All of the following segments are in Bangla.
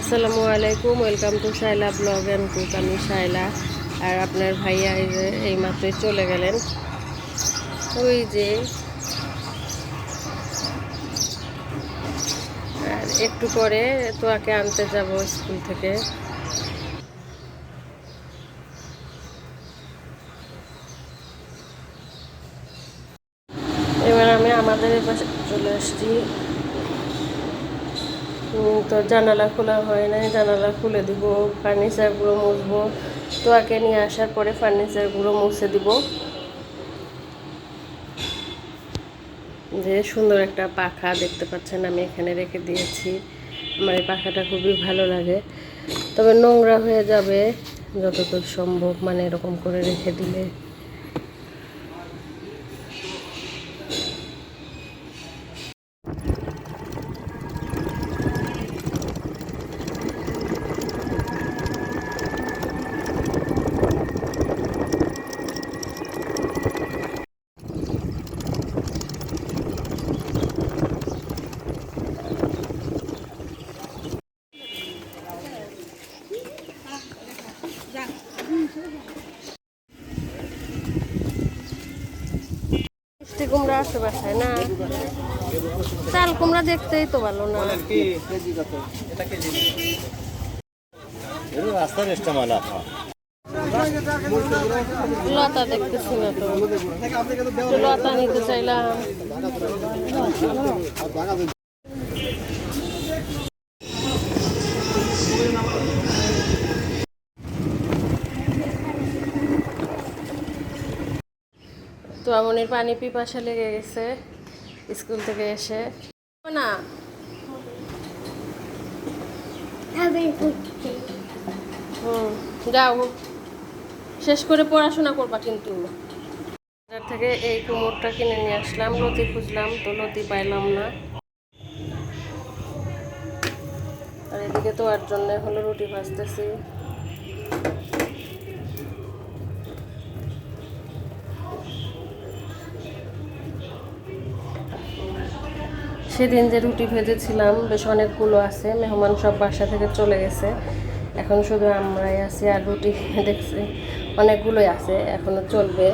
আসসালামু আলাইকুম, welcome to Shaila blog and cook. আমি শাইলা আর আপনার ভাইয়া এই মাত্রই চলে গেলেন। ওই যে, আর একটু পরে তোয়াকে আনতে যাব স্কুল থেকে। এবার আমি আমাদের পাশে চলে আসছি। তো জানালা খোলা হয় নাই, জানালা খুলে দিব ফার্নিচারগুলো মুছবো। তোয়াকে নিয়ে আসার পরে ফার্নিচারগুলো মুছে দিব। যে সুন্দর একটা পাখা দেখতে পাচ্ছেন, আমি এখানে রেখে দিয়েছি। আমার এই পাখাটা খুবই ভালো লাগে। তবে নোংরা হয়ে যাবে, যতদূর সম্ভব মানে এরকম করে রেখে দিলে। কুমড়া আছে বাসায়? না। চাল কুমড়া দেখতেই তো ভালো না। লতা দেখতেছি না তো। লতা নিতে চাইলাম। তো পানি পিপাসা লেগে গেছে স্কুল থেকে এসে। না। হুম যাও। শেষ করে পড়াশোনা করবা কিন্তু। বাজার থেকে এই কুমোরটা কিনে নিয়ে আসলাম লতি খুঁজলাম তো লতি পাইলাম না। আর এদিকে তো আর জন্য হলো রুটি ভাজতেছি। সেদিন যে রুটি ভেজেছিলাম, বেশ অনেকগুলো আছে, মেহমান সব বাসা থেকে চলে গেছে। এখন শুধু আমরাই আছি আর রুটি দেখছি, অনেকগুলোই আছে, এখনও চলবে।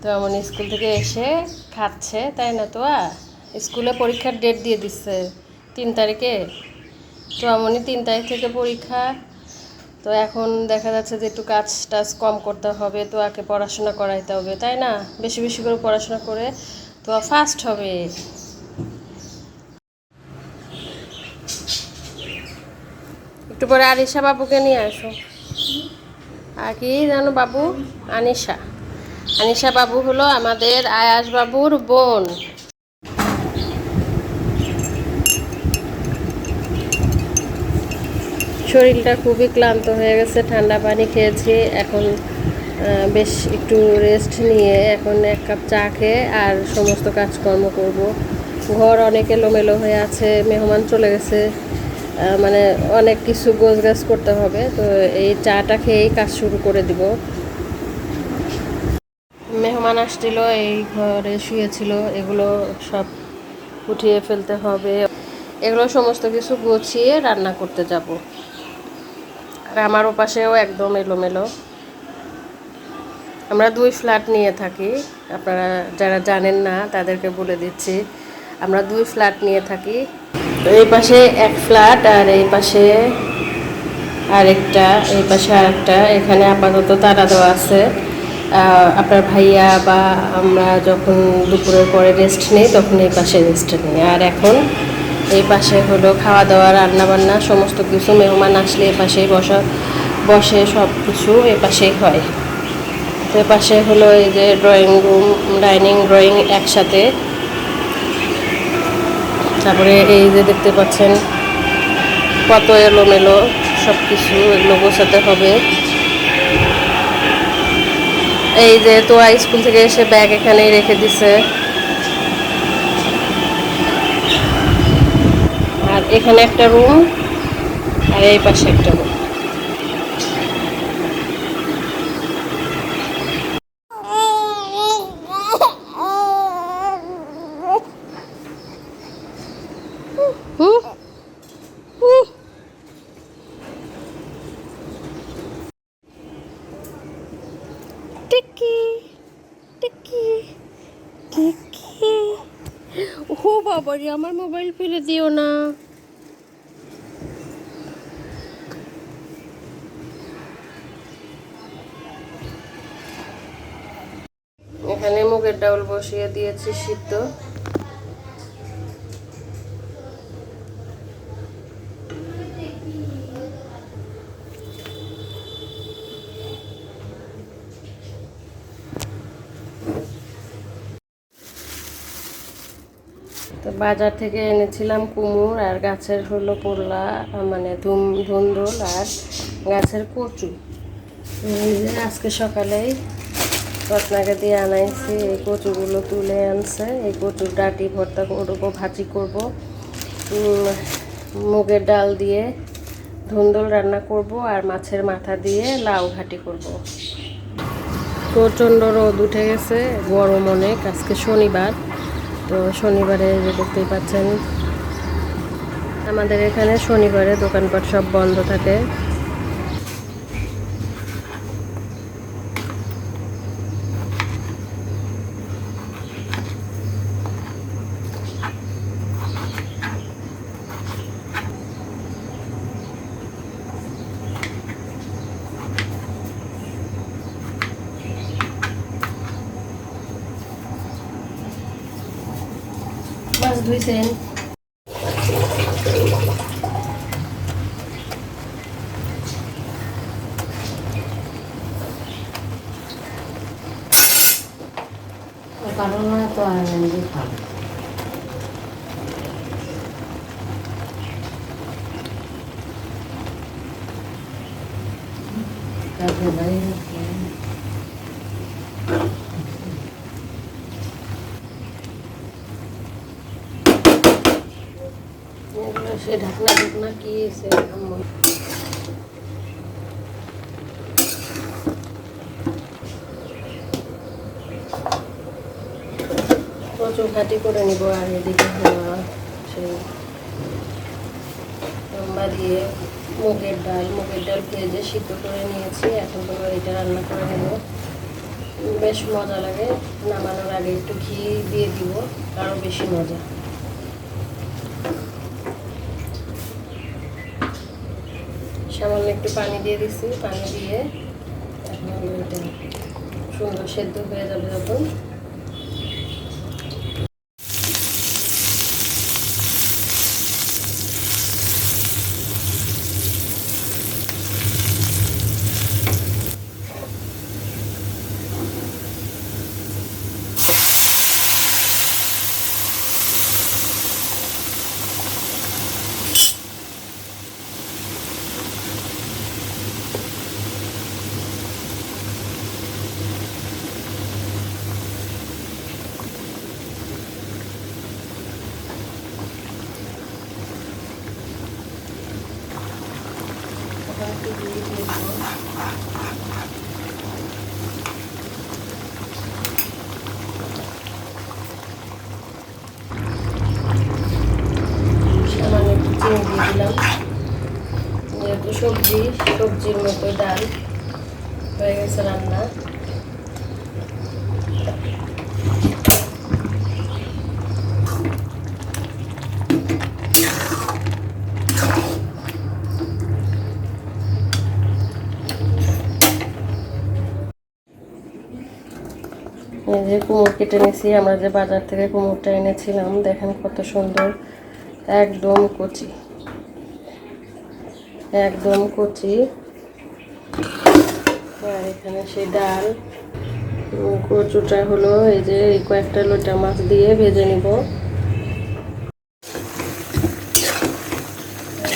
তো আমার স্কুল থেকে এসে খাচ্ছে, তাই না তো? স্কুলে পরীক্ষার ডেট দিয়ে দিচ্ছে, তিন তারিখে? তো এমনই তিন তারিখ থেকে পরীক্ষা। তো এখন দেখা যাচ্ছে যে একটু কাজ টাজ কম করতে হবে, তো আগে পড়াশোনা করাইতে হবে, তাই না? বেশি বেশি করে পড়াশোনা করে তো ফার্স্ট হবে। একটু পরে আনিশা বাবুকে নিয়ে আসো। আর কি জানো বাবু? আনিশা। আনিশা বাবু হলো আমাদের আয়াস বাবুর বোন। শরীরটা খুবই ক্লান্ত হয়ে গেছে, ঠান্ডা পানি খেয়েছি। এখন বেশ একটু রেস্ট নিয়ে এখন এক কাপ চা খেয়ে আর সমস্ত কাজকর্ম করব। ঘর অনেক এলোমেলো হয়ে আছে, মেহমান চলে গেছে। মানে অনেক কিছু গোছ গাছ করতে হবে, তো এই চাটা খেয়েই কাজ শুরু করে দিব। মেহমান আসছিল, এই ঘরে শুয়েছিল, এগুলো সব উঠিয়ে ফেলতে হবে। এগুলো সমস্ত কিছু গুছিয়ে রান্না করতে যাব। আর আমার ওপাশেও একদম এলোমেলো। আমরা দুই ফ্ল্যাট নিয়ে থাকি। আপনারা যারা জানেন না, তাদেরকে বলে দিচ্ছি। আমরা দুই ফ্ল্যাট নিয়ে থাকি। তো এই পাশে এক ফ্ল্যাট আর এই পাশে আরেকটা, এই পাশে আরেকটা। এখানে আপাতত তারা দেওয়া আছে। আপনার ভাইয়া বা আমরা যখন দুপুরের পরে রেস্ট নিই, তখন এই পাশে রেস্ট নিই। আর এখন এই পাশে হলো খাওয়া দাওয়া, রান্না বান্না, সমস্ত কিছু, মেহমান আসলে এই পাশেই বসা, বসে সব কিছু এই পাশেই হয়। তো এ পাশে হলো এই যে ড্রয়িং রুম ডাইনিং ড্রয়িং একসাথে। তারপরে এই যে দেখতে পাচ্ছেন, কত এলোমেলো সব কিছু এগুলো গোছাতে হবে। এই যে তোয়া স্কুল থেকে এসে ব্যাগ এখানেই রেখে দিছে। এখানে একটা রুম আর এই পাশে একটা রুম ও বাবা রে আমার মোবাইল ফেলে দিও না। এখানে মুগের ডাউল বসিয়ে দিয়েছি সিদ্ধ। বাজার থেকে এনেছিলাম কুমড় আর গাছের হলো পোলা মানে ধুম, ধুন্দুল আর গাছের কচু। আজকে সকালেই রত্নাকে দিয়ে আনাইছি, এই কচুগুলো তুলে আনছে, এই কচুর ডাটি ভর্তা করব, ভাজি করব মুগের ডাল দিয়ে ধুন্দল রান্না করব আর মাছের মাথা দিয়ে লাউ ঘাটি করব। প্রচণ্ড রোদ উঠে গেছে, গরম অনেক, আজকে শনিবার, তো শনিবারে যে দেখতেই পাচ্ছেন, আমাদের এখানে শনিবারে দোকানপাট সব বন্ধ থাকে। মাছ ধুইছেন। কারণ তো আর খাব কাজে বাইরে এগুলো সে ঢাকনা ঢুকনা কি এসে আম্মু প্রচুর ঘাটি করে নিব আর এদিকে হলো সেই লম্বা দিয়ে মুগের ডাল মুগের ডাল ভেজে সিদ্ধ করে নিয়েছি, এখন তো এটা রান্না করে নেব। বেশ মজা লাগে, নামানোর আগে একটু ঘি দিয়ে দিব আরও বেশি মজা। সামান্য একটু পানি দিয়ে দিছি পানি দিয়ে এখন সুন্দর সেদ্ধ হয়ে যাবে যখন। সবজি সবজির মতো ডাল। হয়ে গেছে রান্না এই যে কুমড় কেটে নিয়েছি আমরা যে বাজার থেকে কুমড়টা এনেছিলাম, দেখেন কত সুন্দর। একদম কচি। একদম কচি। আর এখানে সেই ডাল। কচুটা হলো এই যে এই কয়েকটা লোটা মাছ দিয়ে ভেজে নিব।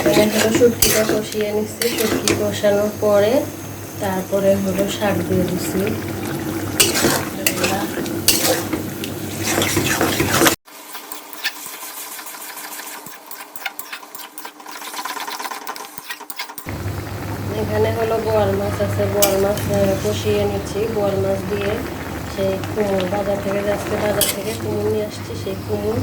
হলো কষিয়ে নিচ্ছি শুটকি কষানোর পরে তারপরে হলো শাক দিয়ে দিচ্ছি কষিয়ে নিচ্ছি বল মাছ দিয়ে সেই কুমড় বাজার থেকে আজকে বাজার থেকে কুমড় নিয়ে আসছি সেই কুমড়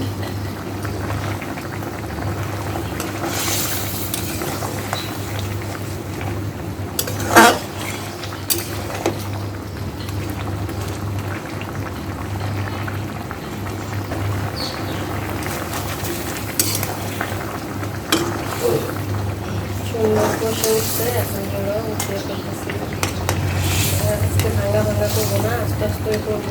সুন্দর কষে উঠছে এখন হলো উঠিয়ে করতেছি করব না, আস্তে আস্তে করব।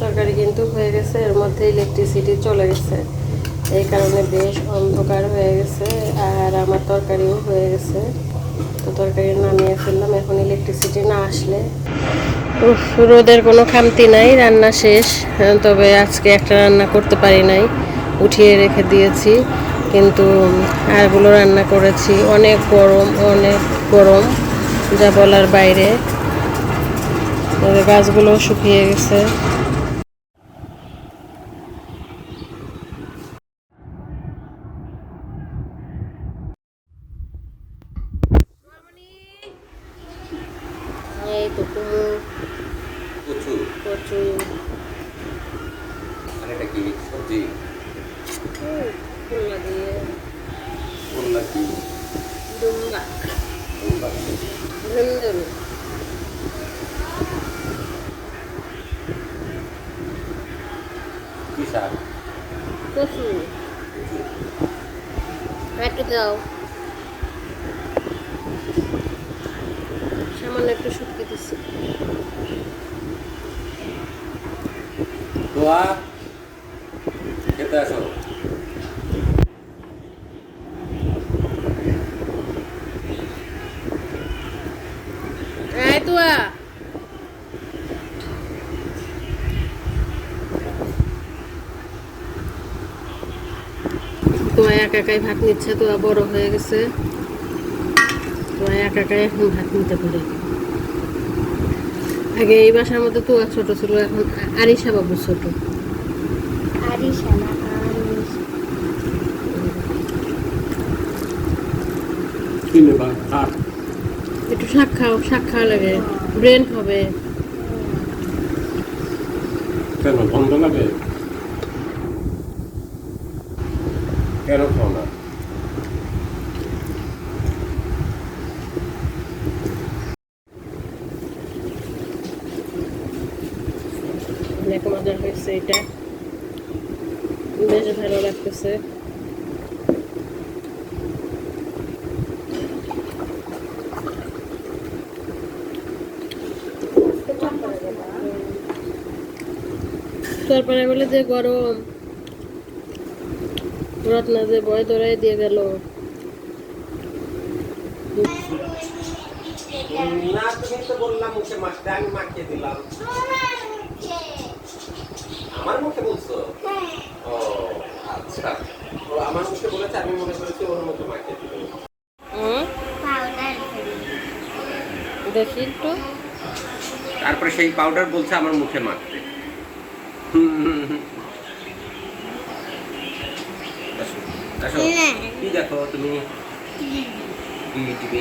তরকারি কিন্তু হয়ে গেছে, এর মধ্যে ইলেকট্রিসিটি চলে গেছে। এই কারণে বেশ অন্ধকার হয়ে গেছে, আর আমার তরকারিও হয়ে গেছে। তো তরকারি নামিয়ে ফেললাম এখন ইলেকট্রিসিটি না আসলে। রোদের কোনো খামতি নাই রান্না শেষ। হ্যাঁ, তবে আজকে একটা রান্না করতে পারি নাই উঠিয়ে রেখে দিয়েছি। কিন্তু আরগুলো রান্না করেছি অনেক গরম অনেক গরম যা বলার বাইরে। গাছগুলো শুকিয়ে গেছে এই তো কুমড়ো কচু কচু আর এটা কি সবজি খুলনা দিয়ে বললা কি দুম্বা বললা ধুন্দুল কি শাক কচু একটু দাও সামান্য একটু শুকিয়ে দিচ্ছি দোয়া খেতে আসো এই তুয়া তোয়া একা একাই ভাত নিচ্ছে তো বড় হয়ে গেছে। তো একা একাই এখন ভাত নিতে পারে। আগে এই বাসার মধ্যে তোয়া ছোট ছোট এখন আরিসা বাবু ছোট। না একটু শাক খাও শাক খাওয়া লাগে। ব্রেন হবে। কেন বন্ধ লাগে? কেন খাও না এটা। বেশ ভালো লাগতেছে। তারপরে বলে যে গরম। রত্না যে বয় দৌড়াই দিয়ে গেল। না তুমি তো বললাম মুখে মাছটা আমি মাখিয়ে দিলাম আমার মুখে বলছো? ও আচ্ছা। ও আমার মুখে বলেছে আমি মনে করেছি ওর মুখে মাখিয়ে দিল হুম? দেখি একটু। তারপরে সেই পাউডার বলছে আমার মুখে মাখতে আসো, আসো। কি দেখো তুমি? টিভি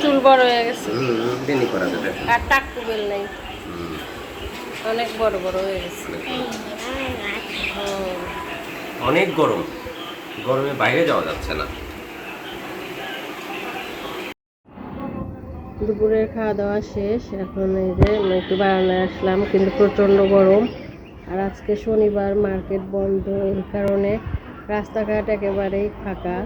চুল বড় হয়ে গেছে। দেনি করা যাবে। আর টাকটু বেল নেই। অনেক বড় বড় হয়ে গেছে। অনেক গরম। গরমে বাইরে যাওয়া যাচ্ছে না। দুপুরের খাওয়া দাওয়া শেষ। এখন এই যে একটু বারান্দায় আসলাম কিন্তু প্রচণ্ড গরম। আর আজকে শনিবার মার্কেট বন্ধ এই কারণে রাস্তাঘাট একেবারেই ফাঁকা।